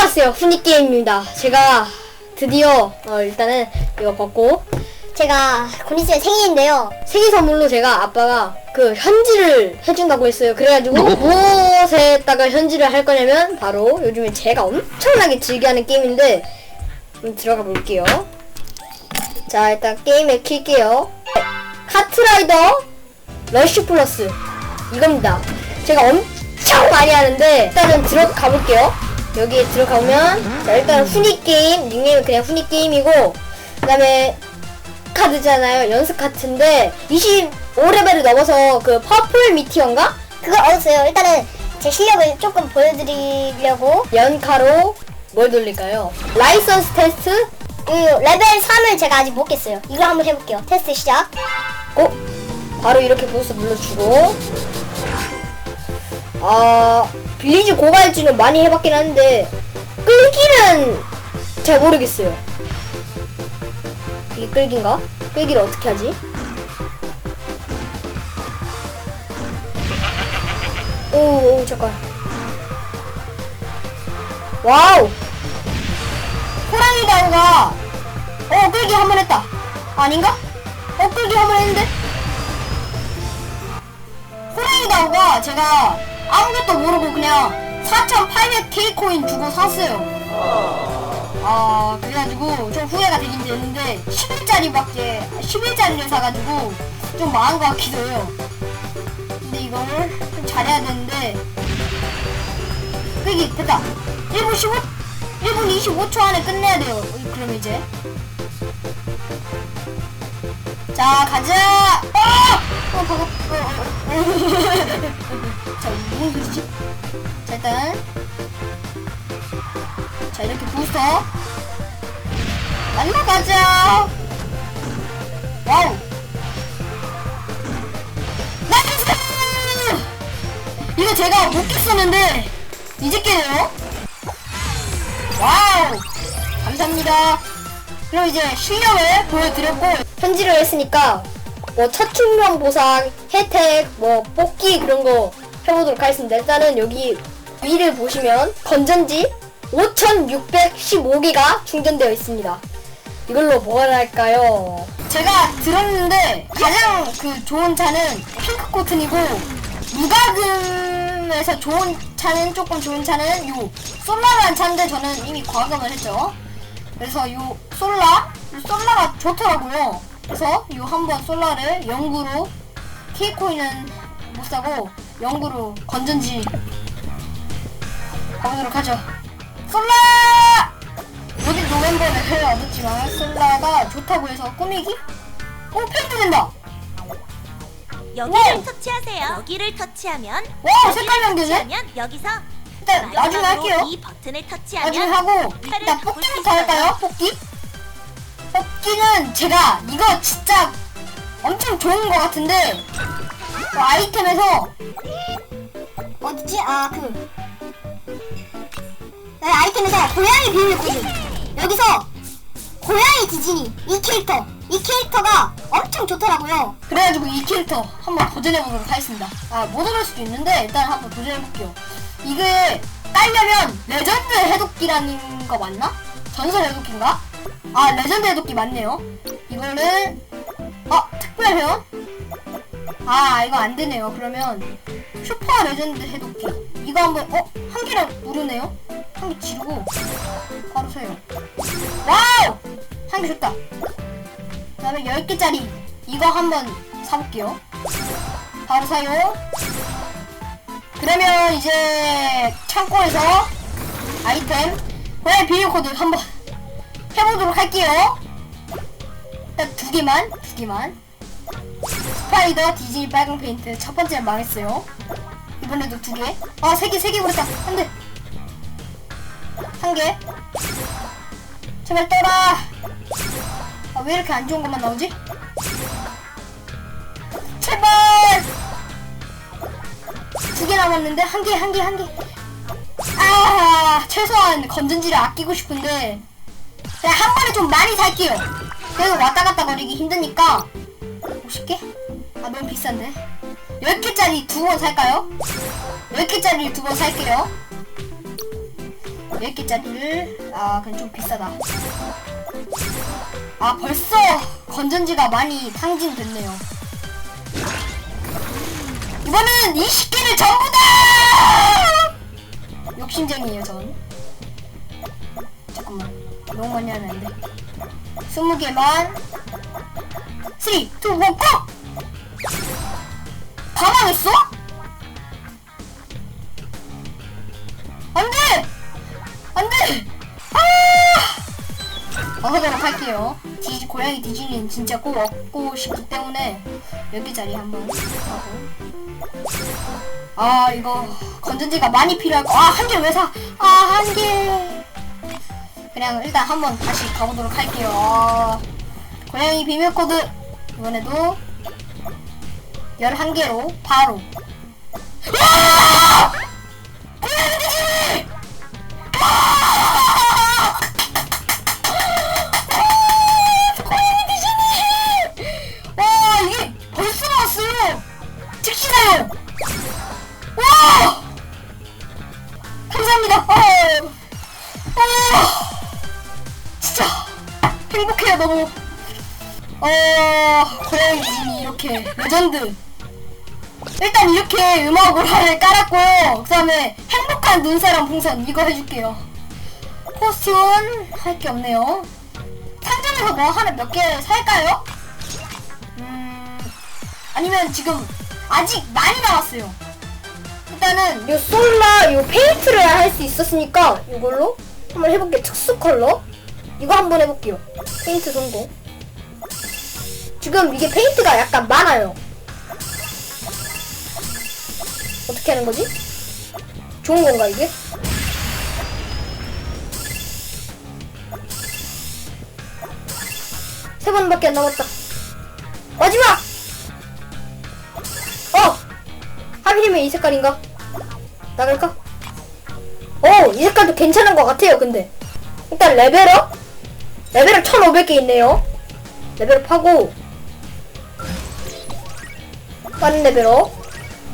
왔어요. 후니 게임입니다. 제가 드디어 어, 일단은 이거 받고 제가 곧 있으면 생일인데요. 생일 선물로 제가 아빠가 그 현질을 해준다고 했어요. 그래가지고 무엇에다가 현질을 할 거냐면 바로 요즘에 제가 엄청나게 즐겨하는 게임인데 한번 들어가 볼게요. 자 일단 게임에 킬게요. 카트라이더 러쉬 플러스 이겁니다. 제가 엄청 많이 하는데 일단은 들어가 볼게요. 여기에 들어가면 자 일단 후니 게임 닉네임은 그냥 후니 게임이고 그 다음에 카드잖아요. 연습 카트인데 25레벨을 넘어서 그 퍼플 미티어인가? 그거 얻었어요. 일단은 제 실력을 조금 보여드리려고 연카로 뭘 돌릴까요? 라이선스 테스트? 그 레벨 3을 제가 아직 못 깼어요. 이거 한번 해볼게요. 테스트 시작. 어? 바로 이렇게 부스 눌러주고 아 빌리지 고갈주는 많이 해봤긴 한데 끌기는 잘 모르겠어요. 이게 끌기인가? 끌기를 어떻게 하지? 오, 오 잠깐. 와우! 호랑이 다우가? 어 끌기 한 번 했다. 아닌가? 어 끌기 한 번 했는데? 호랑이 다우가? 제가 아무것도 모르고 그냥 4,800K 코인 주고 샀어요. 아 그래가지고 좀 후회가 되긴 됐는데 10일짜리밖에 10일짜리를 사가지고 좀 망한 것 같기도 해요. 근데 이거를 좀 잘해야 되는데 끌기 됐다. 1분 15 1분 25초 안에 끝내야 돼요. 그럼 이제 자 가자. 어! 자 소리지? 자 일단 자 이렇게 부스터 날라가자. 와우. 나이스! 이거 제가 못 깼었는데 이제 깨네요. 와우. 감사합니다. 그럼 이제 실력을 보여드렸고 현질을 했으니까 뭐 첫충명 보상 혜택 뭐 뽑기 그런 거 해보도록 하겠습니다. 일단은 여기 위를 보시면 건전지 5615개가 충전되어 있습니다. 이걸로 뭘 할까요? 제가 들었는데 가장 그 좋은 차는 핑크 코튼이고 무과금에서 좋은 차는 조금 좋은 차는 요 솔라라는 차인데 저는 이미 과금을 했죠. 그래서 요 솔라 솔라가 좋더라고요. 그래서 요 한번 솔라를 영구로 K코인은 못 사고 영구로 건전지 가보도록 하죠. 솔라! 모든 노멤버를 얻었지만 솔라가 좋다고 해서 꾸미기? 오 페인트 된다. 여기를 와우. 터치하세요. 여기를 터치하면 와 색깔? 터치하면 여기서 일단 나중에 할게요. 이 버튼을 나중에 터치하면 하고 일단 수 할까요? 있어 뽑기는 제가 이거 진짜 엄청 좋은 것 같은데 그 아이템에서 어디지? 아그 네, 아이템에서 고양이 비밀 코드 여기서 고양이 디즈니 이 캐릭터 이 캐릭터가 엄청 좋더라고요 그래가지고 이 캐릭터 한번 도전해보도록 하겠습니다 아 못 얻을 수도 있는데 일단 한번 도전해볼게요 이게 깔려면 레전드 해독기라는 거 맞나? 전설 해독기인가? 아 레전드 해독기 맞네요. 이거는 어 특별 회원? 아 이거 안 되네요. 그러면 슈퍼 레전드 해독기 이거 한번 어? 한 개를 누르네요? 한 개 지르고 바로 사요. 와우! 한 개 줬다. 그 다음에 10개짜리 이거 한번 사볼게요. 바로 사요. 그러면 이제 창고에서 아이템 고양이 비밀 코드 한번 해보도록 할게요. 일단 두 개만 두 개만. 스파이더 디즈니 빨강 페인트. 첫 번째 망했어요. 이번에도 두 개 아 세 개 세개 그랬다. 안돼 한개. 제발 떠라. 아 왜 이렇게 안 좋은 것만 나오지? 제발! 두 개 남았는데 한 개 한 개 한 개. 아 최소한 건전지를 아끼고 싶은데 그냥 한 번에 좀 많이 살게요. 그래도 왔다 갔다 거리기 힘드니까. 50개? 아 너무 비싼데? 10개짜리 두 번 살까요? 10개짜리 두번 살게요. 10개짜리를 아 그건 좀 비싸다. 아 벌써 건전지가 많이 탕진됐네요. 이번엔 20개를 전부 다! 욕심쟁이에요 전. 잠깐만 너무 많이 안돼 20개만 3, 2, 1, 고! 다 망했어? 안 돼! 안 돼! 아! 어서가도록 할게요. 디, 고양이 디즈니는 진짜 꼭 얻고 싶기 때문에 여기 자리 한번 하고. 아 이거 건전지가 많이 필요할 거. 아 한 개 왜 사? 아 한 개. 그냥 일단 한번 다시 가보도록 할게요. 아, 고양이 비밀 코드 이번에도 11개로 바로. 이렇게 레전드 일단 이렇게 음악을 깔았고요 그 다음에 행복한 눈사람 풍선 이거 해줄게요 코스튬은 할게 없네요 상점에서 뭐 하나 몇 개 살까요? 음... 아니면 지금 아직 많이 남았어요 일단은 요 솔라 요 페인트를 할 수 있었으니까 이걸로 한번 해볼게요. 특수 컬러. 이거 한번 해볼게요. 페인트 성공. 지금 이게 페인트가 약간 많아요. 어떻게 하는 거지? 좋은 건가 이게? 세 번밖에 안 남았다. 마지막! 어! 하필이면 이 색깔인가? 나갈까? 오! 이 색깔도 괜찮은 것 같아요 근데 일단 레벨업 레벨업 1500개 있네요 레벨업 하고 빠른 레벨업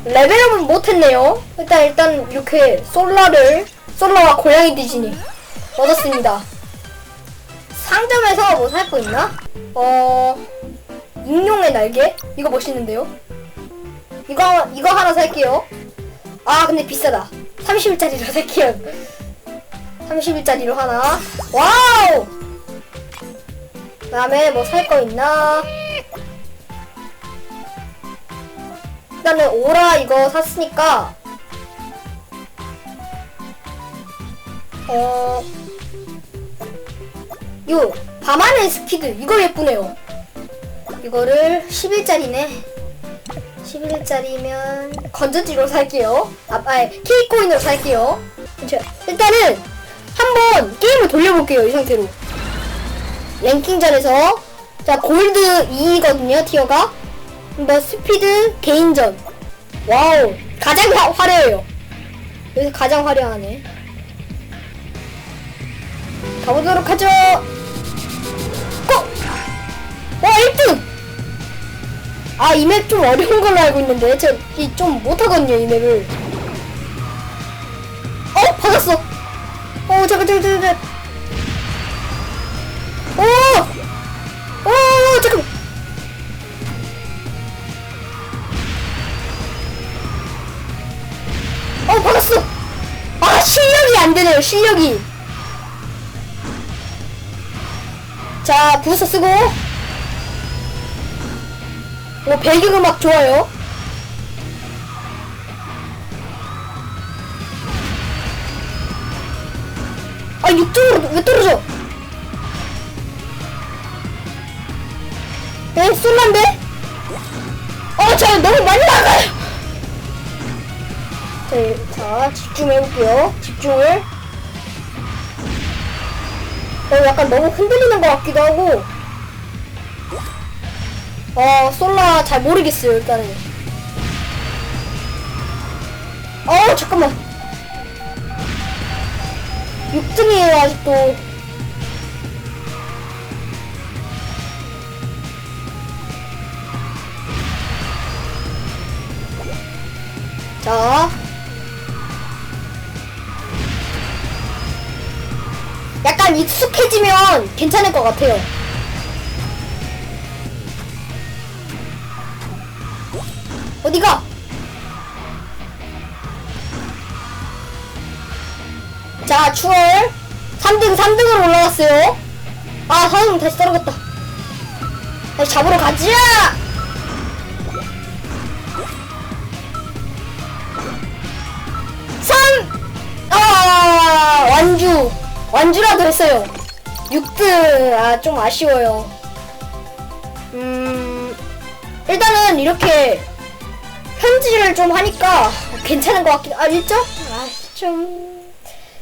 레벨업은 못했네요 일단 일단 이렇게 솔라를 솔라와 고양이 디즈니 얻었습니다 상점에서 뭐 살 거 있나? 어... 익룡의 날개? 이거 멋있는데요? 이거 이거 하나 살게요. 아 근데 비싸다. 30일짜리로 살게요. 30일짜리로 하나. 와우. 그 다음에 뭐 살 거 있나? 일단은 오라 이거 샀으니까 어. 요 밤하늘 스키드 이거 예쁘네요. 이거를 10일짜리네. 11일짜리면 건전지로 살게요. 아, 아니 K코인으로 살게요. 자, 일단은 한번 게임을 돌려볼게요. 이 상태로. 랭킹전에서 자 골드 2거든요. 티어가. 뭐 스피드 개인전. 와우 가장 화, 화려해요. 여기서 가장 화려하네. 가보도록 하죠. 고! 와 1등! 아, 이 맵 좀 어려운 걸로 알고 있는데, 저, 이좀 못하거든요, 이 맵을. 어? 받았어! 어, 잠깐, 잠깐, 잠깐! 오, 실력이. 자, 부서 쓰고. 오, 배경음악 좋아요. 아, 6등으로 왜 떨어져? 에, 쏠란데? 어, 저 너무 많이 나가요! 네, 자, 집중해볼게요. 집중을. 어, 약간 너무 흔들리는 것 같기도 하고. 어, 솔라 잘 모르겠어요, 일단은. 어, 잠깐만. 6등이에요, 아직도. 자. 약간 익숙해지면 괜찮을 것 같아요. 어디가? 자, 추월. 3등, 3등으로 올라갔어요. 아, 4등 다시 떨어졌다. 다시 잡으러 가자! 완주. 완주라도 했어요. 6등. 아, 좀 아쉬워요. 음, 일단은 이렇게 편지를 좀 하니까 괜찮은 것 같긴, 아, 1점? 아, 좀,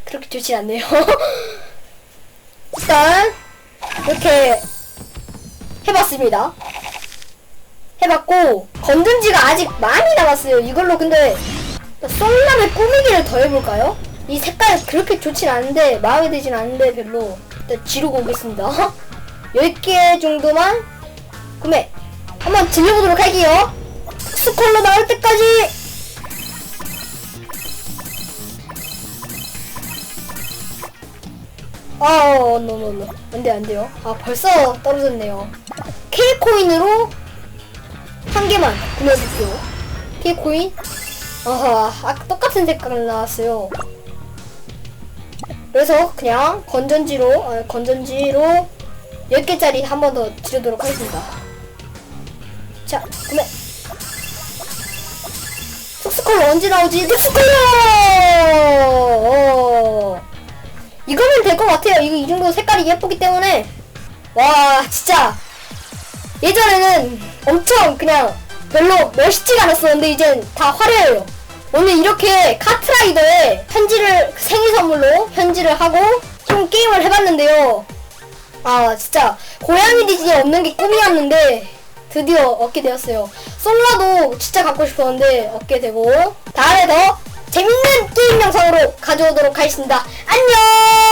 그렇게 좋진 않네요. 일단, 이렇게 해봤습니다. 해봤고, 건전지가 아직 많이 남았어요. 이걸로 근데, 쏠람의 꾸미기를 더 해볼까요? 이 색깔 그렇게 좋진 않은데, 마음에 들진 않은데, 별로. 일단 지르고 오겠습니다. 10개 정도만 구매. 한번 질려보도록 할게요. 특수컬러 나올 때까지! 아, 노노노. 안 돼, 안 돼요. 아, 벌써 떨어졌네요. K코인으로 한 개만 구매해볼게요. K코인. 아하, 아, 똑같은 색깔 나왔어요. 그래서 그냥 건전지로, 아, 건전지로 10개짜리 한 번 더 지르도록 하겠습니다. 자, 구매. 특수컬러 언제 나오지? 특수컬러! 어. 이거면 될 것 같아요. 이거 이 정도 색깔이 예쁘기 때문에. 와, 진짜. 예전에는 엄청 그냥 별로 멋있지가 않았었는데 이젠 다 화려해요. 오늘 이렇게 카트라이더에 편지를 생일 선물로 편지를 하고 좀 게임을 해봤는데요. 아 진짜 고양이 디즈니 없는 게 꿈이었는데 드디어 얻게 되었어요. 솔라도 진짜 갖고 싶었는데 얻게 되고 다음에 더 재밌는 게임 영상으로 가져오도록 하겠습니다. 안녕!